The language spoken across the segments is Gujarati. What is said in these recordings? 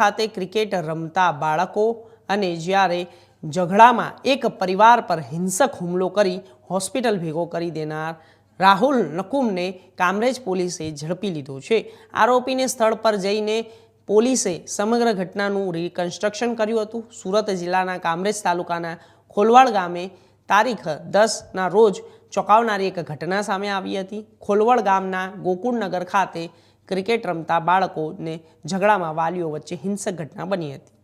ખાતે ક્રિકેટ રમતા બાળકો અને જ્યારે ઝઘડામાં એક પરિવાર પર હિંસક હુમલો કરી હોસ્પિટલ ભેગો કરી દેનાર રાહુલ નકુમને કામરેજ પોલીસે ઝડપી લીધો છે. આરોપીને સ્થળ પર જઈને પોલીસે સમગ્ર ઘટનાનું રિકન્સ્ટ્રક્શન કર્યું હતું. સુરત જિલ્લાના કામરેજ તાલુકાના ખોલવાડ ગામે તારીખ દસના રોજ ચોંકાવનારી એક ઘટના સામે આવી હતી. ખોલવડ ગામના ગોકુળનગર ખાતે ક્રિકેટ રમતા બાળકોને ઝઘડામાં વાલીઓ વચ્ચે હિંસક ઘટના બની હતી.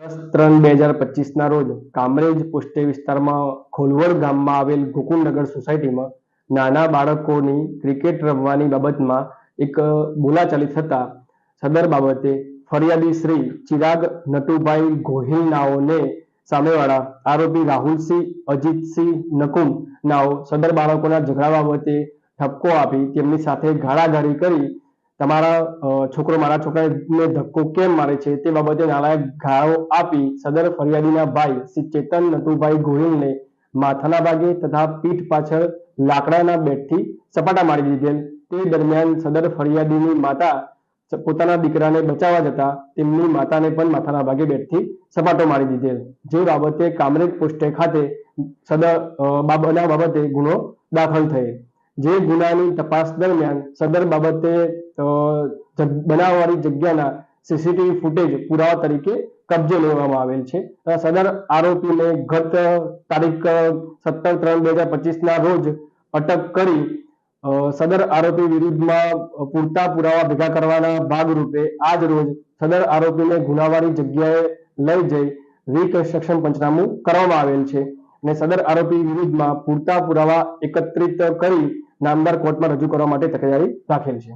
દસ ત્રણ બે હજાર પચીસના રોજ કામરેજ પોસ્ટે વિસ્તારમાં ખોલવડ ગામમાં આવેલ ગોકુળનગર સોસાયટીમાં નાના બાળકોની ક્રિકેટ રમવાની બાબતમાં એક બોલાચાલી થતા સદર બાબતે ફરિયાદી શ્રી ચિરાગ નટુભાઈ ગોહિલ નાઓને સામેવાળા આરોપી રાહુલસિંહ, અજીતસિંહ નકુમ નાઓ સદર બાળકોના ઝઘડા બાબતે ઠપકો આપી તેમની સાથે ઘાડાઘાડી કરી તમારા છોકરો મારા છોકરાને ધક્કો કેમ મારે છે તે બાબતે નાલાયક ગાળો આપી સદર ફરિયાદીના ભાઈ શ્રી ચેતન નટુભાઈ ગોહિલને માથાના ભાગે તથા પીઠ પાછળ લાકડાના બેટથી સપાટા મારી દીધેલ. તે દરમિયાન સદર ફરિયાદીની માતા પોતાના દીકરાને બચાવવા જતા તેમની માતાને પણ માથાના ભાગે બેટથી સપાટો મારી દીધેલ. જે બાબતે કામરેજ પોસ્ટે ખાતે સદર અ, બાબતે ગુનો દાખલ થયેલ. જે ગુનાની તપાસ દરમિયાન સદર બાબતે બનાવવાની જગ્યાના સીસીટીવી ફૂટેજ પુરાવા તરીકે કબજે લેવામાં આવેલ છે. સદર આરોપીને ગત તારીખ સત્તર ત્રણ બે હજાર પચીસના રોજ અટક કરી સદર આરોપી વિરુદ્ધમાં પૂરતા પુરાવા ભેગા કરવાના ભાગરૂપે આજ રોજ સદર આરોપીને ગુનાવાળી જગ્યાએ લઈ જઈ રિકન્સ્ટ્રક્શન પંચનામું કરવામાં આવેલ છે. અને સદર આરોપી વિરુદ્ધમાં પૂરતા પુરાવા એકત્રિત કરી નામદાર કોર્ટમાં રજૂ કરવા માટે તકેદારી રાખેલ છે.